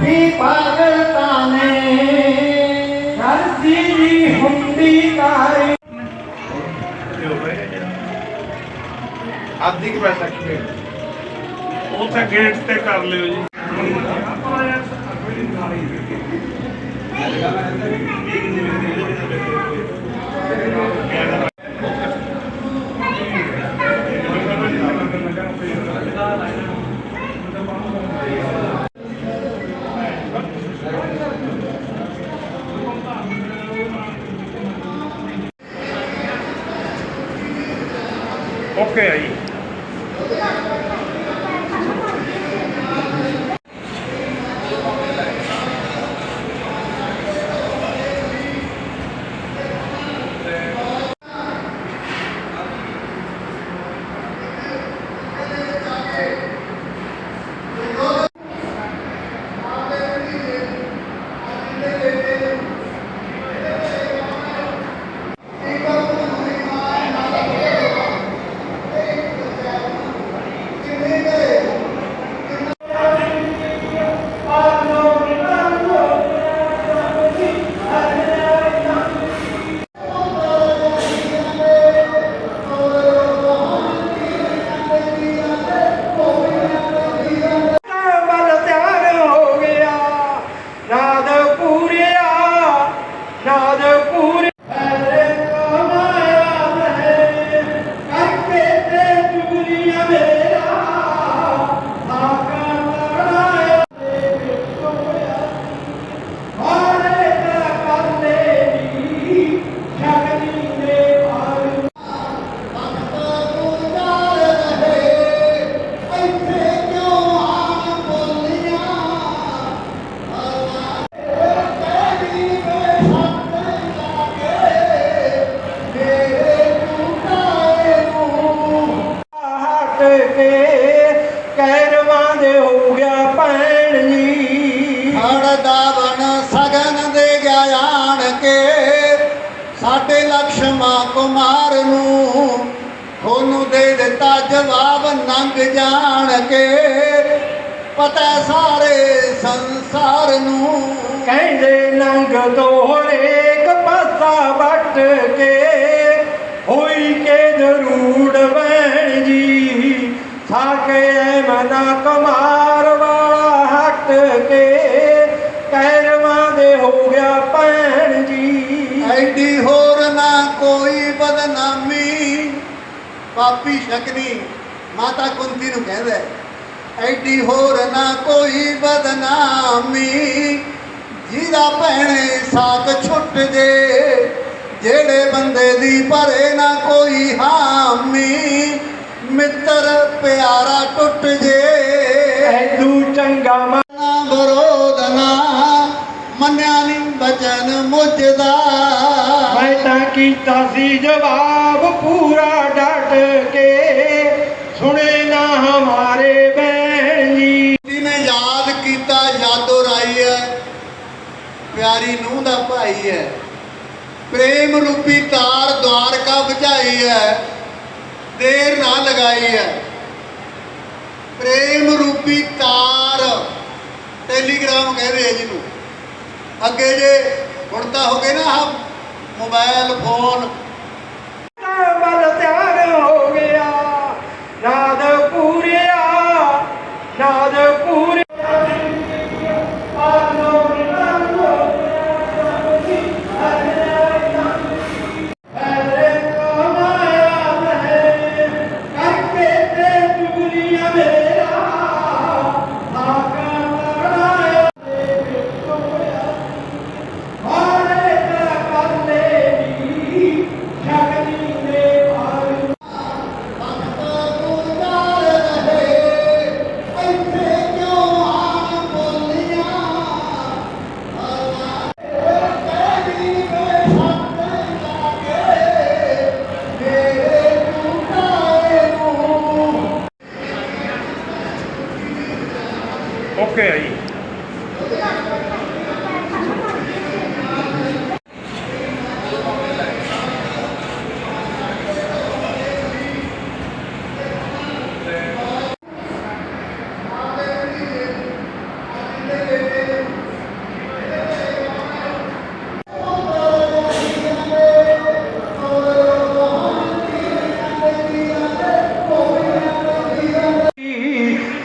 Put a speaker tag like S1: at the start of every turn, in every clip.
S1: ਵੀ ਪਾਗਲਤਾ ਨੇ ਕਰਦੀ ਨੀ ਹੁੰਦੀ ਤਾਰੀ।
S2: ਪੈਸਾ ਕਿਵੇਂ
S3: ਉੱਥੇ ਗੇਟ ਤੇ ਕਰ ਲਿਓ ਜੀ। ਓਕੇ ਆ ਜੀ
S1: ਵੱਲ ਕੇ ਕਹਿਰਵਾਂ ਦੇ ਹੋ ਗਿਆ ਭੈਣ ਜੀ।
S4: ਹੜ ਦਾਵਣ ਸਗਨ ਦੇ ਗਿਆ ਆਣ ਕੇ ਸਾਡੇ ਲక్ష్ਮਾ ਕੁਮਾਰ ਨੂੰ ਤੁਹਾਨੂੰ ਦੇ ਦਿੱਤਾ ਜਵਾਬ ਨੰਗ ਜਾਣ ਕੇ। ਪਤਾ ਸਾਰੇ ਸੰਸਾਰ ਨੂੰ
S1: ਕਹਿੰਦੇ ਨੰਗ ਤੋੜੇ ਕਪਾਸਾ ਵੱਟ ਕੇ ਹੋਈ ਕੇ ਜ਼ਰੂਰ ਭੈਣ ਜੀ। ਸਾਕੇ ਮਨਾ ਕਮਾਰ ਵਾਲਾ ਹਟ ਕੇ ਕਹਿਰਵਾਂ ਦੇ ਹੋ ਗਿਆ ਭੈਣ ਜੀ
S4: ਐਡੀ ਹੋਰ ਨਾ ਕੋਈ ਬਦਨਾਮੀ ਪਾਪੀ ਸ਼ਕਨੀ ਮਾਤਾ ਕੁੰਤੀ ਨੂੰ ਕਹਿੰਦਾ ਐਡੀ ਹੋਰ ਨਾ ਕੋਈ ਬਦਨਾਮੀ ਜਿਹਦਾ ਭੈਣੇ ਸਾਥ ਛੁੱਟ ਜੇ ਜਿਹੜੇ ਬੰਦੇ ਦੀ ਭਰੇ ਨਾ ਕੋਈ ਹਾਮੀ ਮਿੱਤਰ ਪਿਆਰਾ ਟੁੱਟ ਜੇ।
S1: ਐਦੂ ਚੰਗਾ ਮ-
S4: ਨਾ ਵਿਰੋਧ ਨਾ ਮੰਨਿਆ ਨਹੀਂ ਬਚਨ ਮੁਝਦਾ।
S1: ਮੈਂ ਤਾਂ ਕੀਤਾ ਸੀ ਜਵਾਬ ਪੂਰਾ ਡਟ ਕੇ। ਸੁਣੇ ਨਾ ਹਮਾਰੇ ਭੈਣ ਜੀ।
S4: ਯਾਦ ਕੀਤਾ ਯਾਦੋ ਰਾਈ ਹੈ। ਪਿਆਰੀ ਨੂੰਹ ਦਾ ਭਾਈ ਹੈ। ਪ੍ਰੇਮ ਰੂਪੀ ਤਾਰ ਦਵਾਰਕਾ ਬੁਝਾਈ ਹੈ। ਦੇਰ ਨਾ ਲਗਾਈ ਹੈ। ਪ੍ਰੇਮ ਰੂਪੀ ਤਾਰ। ਟੈਲੀਗ੍ਰਾਮ ਕਹਿੰਦੇ ਆ ਜਿਹਨੂੰ। ਅੱਗੇ ਜੇ ਹੁਣ ਤਾਂ ਹੋ ਗਏ ਨਾ ਆਹ ਮੋਬਾਈਲ ਫੋਨ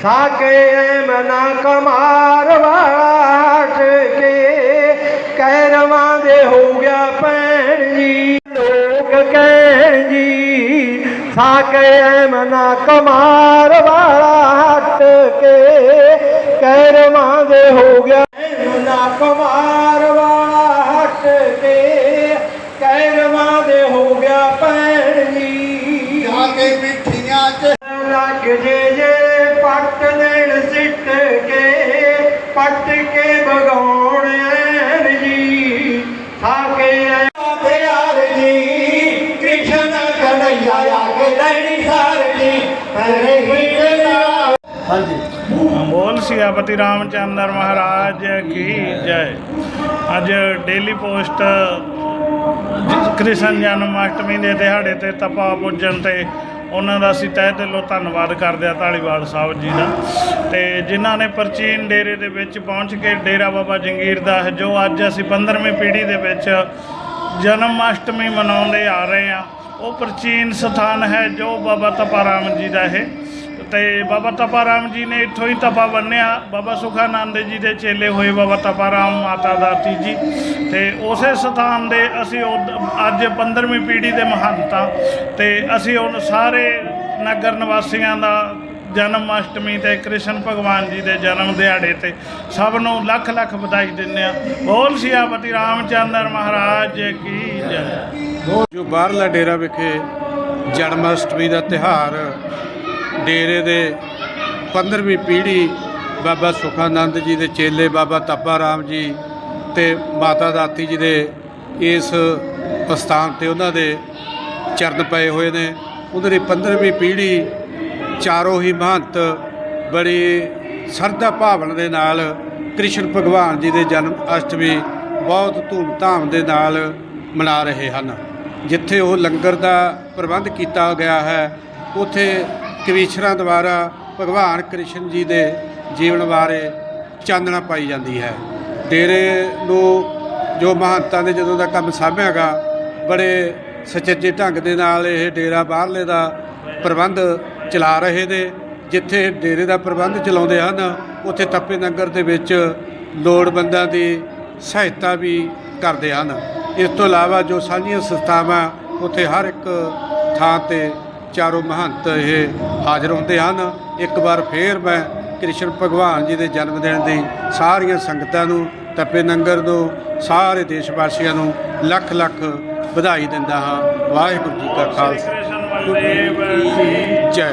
S1: ਸਾਕੇ ਮਨਾ ਕਮਾਰ ਵਾਟ ਕੇ ਕਹਿਰਵਾਂ ਦੇ ਹੋ ਗਿਆ ਭੈਣ ਜੀ ਲੋਕ ਕਹਿਣ ਜੀ ਸਾਕੇ ਮਨਾ ਕਮਾਰ ਵਾਟ ਕੇ ਕਹਿਰਵਾਂ ਦੇ ਹੋ ਗਿਆ ਮਨਾ ਕਮਾਰ ਵਾਟ ਕੇ ਕਹਿਰਵਾਂ ਦੇ ਹੋ ਗਿਆ ਭੈਣ ਜੀ।
S4: ਜਾ ਕੇ ਮਿੱਠੀਆਂ ਚ
S1: ਲੱਗ ਜੇ
S3: ਬੋਲ ਸਿਆਪਤੀ ਰਾਮਚੰਦਰ ਮਹਾਰਾਜ ਕੀ ਜੈ। ਅੱਜ ਡੇਲੀ ਪੋਸਟ ਕ੍ਰਿਸ਼ਨ ਜਨਮ ਅਸ਼ਟਮੀ ਦੇ ਦਿਹਾੜੇ ਤੇ ਤਪਾ ਪੁੱਜਣ ਤੇ ਉਹਨਾਂ ਦਾ ਅਸੀਂ ਤਹਿ ਦਿਲੋਂ ਧੰਨਵਾਦ ਕਰਦੇ ਆ ਧਾਲੀਵਾਲ ਸਾਹਿਬ ਜੀ ਦਾ। ਤੇ ਜਿਨ੍ਹਾਂ ਨੇ ਪ੍ਰਾਚੀਨ ਡੇਰੇ ਦੇ ਵਿੱਚ ਪਹੁੰਚ ਕੇ ਡੇਰਾ ਬਾਬਾ ਜੰਗੀਰ ਦਾ, ਜੋ ਅੱਜ ਅਸੀਂ 15ਵੀਂ ਪੀੜ੍ਹੀ ਦੇ ਵਿੱਚ ਜਨਮ ਅਸ਼ਟਮੀ ਮਨਾਉਂਦੇ ਆ ਰਹੇ ਆ ਉਹ ਪ੍ਰਾਚੀਨ ਸਥਾਨ ਹੈ ਜੋ ਬਾਬਾ ਤਪਾਰਾਮ ਜੀ ਦਾ ਇਹ ਤੇ ਬਾਬਾ ਤਪਾਰਾਮ ਜੀ ਨੇ ਇੱਥੋਂ ਹੀ ਤਪਾ ਬੰਨਿਆ। ਬਾਬਾ ਸੁਖਾਨੰਦ ਜੀ ਦੇ ਚੇਲੇ ਹੋਏ ਬਾਬਾ ਤਪਾਰਾਮ ਮਾਤਾ ਦਾਤੀ ਜੀ ਤੇ ਉਸੇ ਸਥਾਨ ਦੇ ਅਸੀਂ ਉਦ- ਅੱਜ 15ਵੀਂ ਪੀੜ੍ਹੀ ਦੇ ਮਹੰਤਾਂ ਤੇ ਅਸੀਂ ਉਹ ਸਾਰੇ ਨਗਰ ਨਿਵਾਸੀਆਂ ਦਾ ਜਨਮ ਅਸ਼ਟਮੀ ਤੇ ਕ੍ਰਿਸ਼ਨ ਭਗਵਾਨ ਜੀ ਦੇ ਜਨਮ ਦਿਹਾੜੇ ਤੇ ਸਭ ਨੂੰ ਲੱਖ ਲੱਖ ਵਧਾਈ ਦਿੰਦੇ ਆ ਬੋਲ ਸਿਆਪਤੀ ਰਾਮਚੰਦਰ ਮਹਾਰਾਜ ਕੀ ਜੈ।
S5: ਜੋ ਬਾਹਰਲਾ ਡੇਰਾ ਵਿਖੇ ਜਨਮ ਅਸ਼ਟਮੀ ਦਾ ਤਿਹਾਰ ਡੇਰੇ ਦੇ 15ਵੀਂ ਪੀੜ੍ਹੀ ਬਾਬਾ ਸੁਖਾਨੰਦ ਜੀ ਦੇ ਚੇਲੇ ਬਾਬਾ ਤੱਪਾ ਰਾਮ ਜੀ ਤੇ ਮਾਤਾ ਦਾਤੀ ਜੀ ਦੇ ਇਸ ਸਥਾਨ ਤੇ ਉਹਨਾਂ ਦੇ ਚਰਨ ਪਏ ਹੋਏ ਨੇ। ਉਹਨਾਂ ਦੀ 15ਵੀਂ ਪੀੜ੍ਹੀ ਚਾਰੋਂ ਹੀ ਮਹੰਤ ਬੜੀ ਸਰਦਾ ਭਾਵਨਾ ਦੇ ਨਾਲ ਕ੍ਰਿਸ਼ਨ ਭਗਵਾਨ ਜੀ ਦੇ ਜਨਮ ਅਸ਼ਟਮੀ ਬਹੁਤ ਧੂਮ-ਧਾਮ ਦੇ ਨਾਲ ਮਨਾ ਰਹੇ ਹਨ। ਜਿੱਥੇ ਉਹ ਲੰਗਰ ਦਾ ਪ੍ਰਬੰਧ ਕੀਤਾ ਗਿਆ ਹੈ, ਉਥੇ ਕਵੀਸ਼ਰਾਂ ਦੁਆਰਾ ਭਗਵਾਨ ਕ੍ਰਿਸ਼ਨ ਜੀ ਦੇ ਜੀਵਨ ਬਾਰੇ ਚਾਨਣਾ ਪਾਈ ਜਾਂਦੀ ਹੈ। ਡੇਰੇ ਨੂੰ ਜੋ ਮਹੰਤਾਂ ਦੇ ਜਦੋਂ ਦਾ ਕੰਮ ਸਾਂਭਿਆਗਾ, ਬੜੇ ਸੁਚੱਜੇ ਢੰਗ ਦੇ ਨਾਲ ਇਹ ਡੇਰਾ ਬਾਹਰਲੇ ਦਾ ਪ੍ਰਬੰਧ ਚਲਾ ਰਹੇ ਨੇ। ਜਿੱਥੇ ਡੇਰੇ ਦਾ ਪ੍ਰਬੰਧ ਚਲਾਉਂਦੇ ਹਨ, ਉੱਥੇ ਤੱਪੇ ਨਗਰ ਦੇ ਵਿੱਚ ਲੋੜਵੰਦਾਂ ਦੀ ਸਹਾਇਤਾ ਵੀ ਕਰਦੇ ਹਨ। ਇਸ ਤੋਂ ਇਲਾਵਾ ਜੋ ਸਾਂਝੀਆਂ ਸੰਸਥਾਵਾਂ, ਉੱਥੇ ਹਰ ਇੱਕ ਥਾਂ ਤੇ ਚਾਰੋਂ ਮਹੰਤ ਇਹ ਹਾਜ਼ਰ ਹੁੰਦੇ ਹਨ। ਇੱਕ ਵਾਰ ਫੇਰ ਮੈਂ ਕ੍ਰਿਸ਼ਨ ਭਗਵਾਨ ਜੀ ਦੇ ਜਨਮ ਦਿਨ ਦੀ ਸਾਰੀਆਂ ਸੰਗਤਾਂ ਨੂੰ ਤਪੇ ਨੰਗਰ ਨੂੰ ਸਾਰੇ ਦੇਸ਼ ਵਾਸੀਆਂ ਨੂੰ ਲੱਖ ਲੱਖ ਵਧਾਈ ਦਿੰਦਾ ਹਾਂ। ਵਾਹਿਗੁਰੂ ਜੀ ਕਾ ਖਾਲਸਾ। ਜੈ।